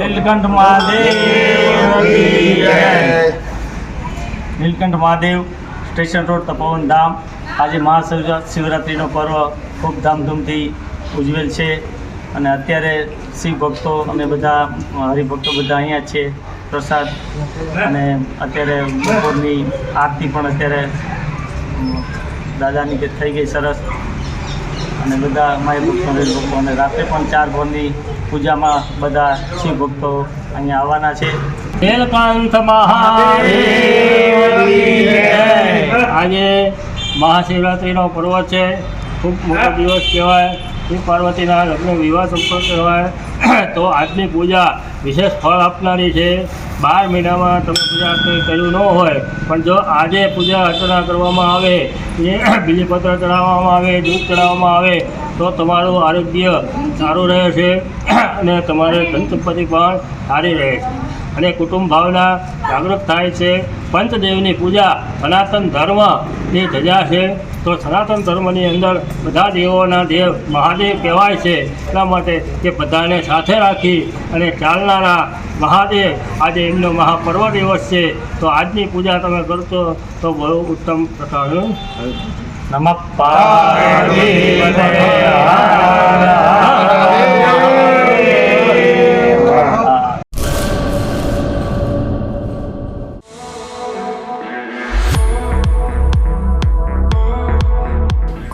Nilkanth Mahadev. Neelkanth Mahadev station road Tapovan Dham. આજે મહાશિવરાત્રિનો પર્વ ખૂબ ધામધૂમથી ઉજવેલ છે. અને અત્યારે શિવ ભક્તો અને બધા, હરિભક્તો બધા અહીંયા છે. પ્રસાદ અને અત્યારે બપોરની આરતી પણ અત્યારે દાદાની કે થઈ ગઈ સરસ. અને બધા માય ભક્તો અને રાત્રે પણ ચાર ભોરની પૂજામાં બધા શિવ ભક્તો અહીંયા આવવાના છે. નીલકંઠ મહાદેવ આજે મહાશિવરાત્રિનો પર્વ છે. ખૂબ મોટો દિવસ કહેવાય. શિવ પાર્વતીના લગ્ન વિવાહ સંપર્ક કહેવાય. તો આજની પૂજા વિશેષ ફળ આપનારી છે. બાર મહિનામાં તમે પૂજા કર્યું ન હોય, પણ જો આજે પૂજા અર્ચના કરવામાં આવે બીલીપત્ર ચડાવવામાં આવે, દૂધ ચડાવવામાં આવે, તો તમારું આરોગ્ય સારું રહે છે અને તમારે ધન સંપત્તિ પણ સારી રહે છે. અને કુટુંબ ભાવના જાગૃત થાય છે. પંચદેવની પૂજા સનાતન ધર્મની ધજા છે. તો સનાતન ધર્મની અંદર બધા દેવોના દેવ મહાદેવ કહેવાય છે. એટલા માટે કે બધાને સાથે રાખી અને ચાલનારા મહાદેવ આજે એમનો મહાપર્વ દિવસ છે. તો આજની પૂજા તમે કરશો તો બહુ ઉત્તમ પ્રકારનું નમઃ પાર્વતી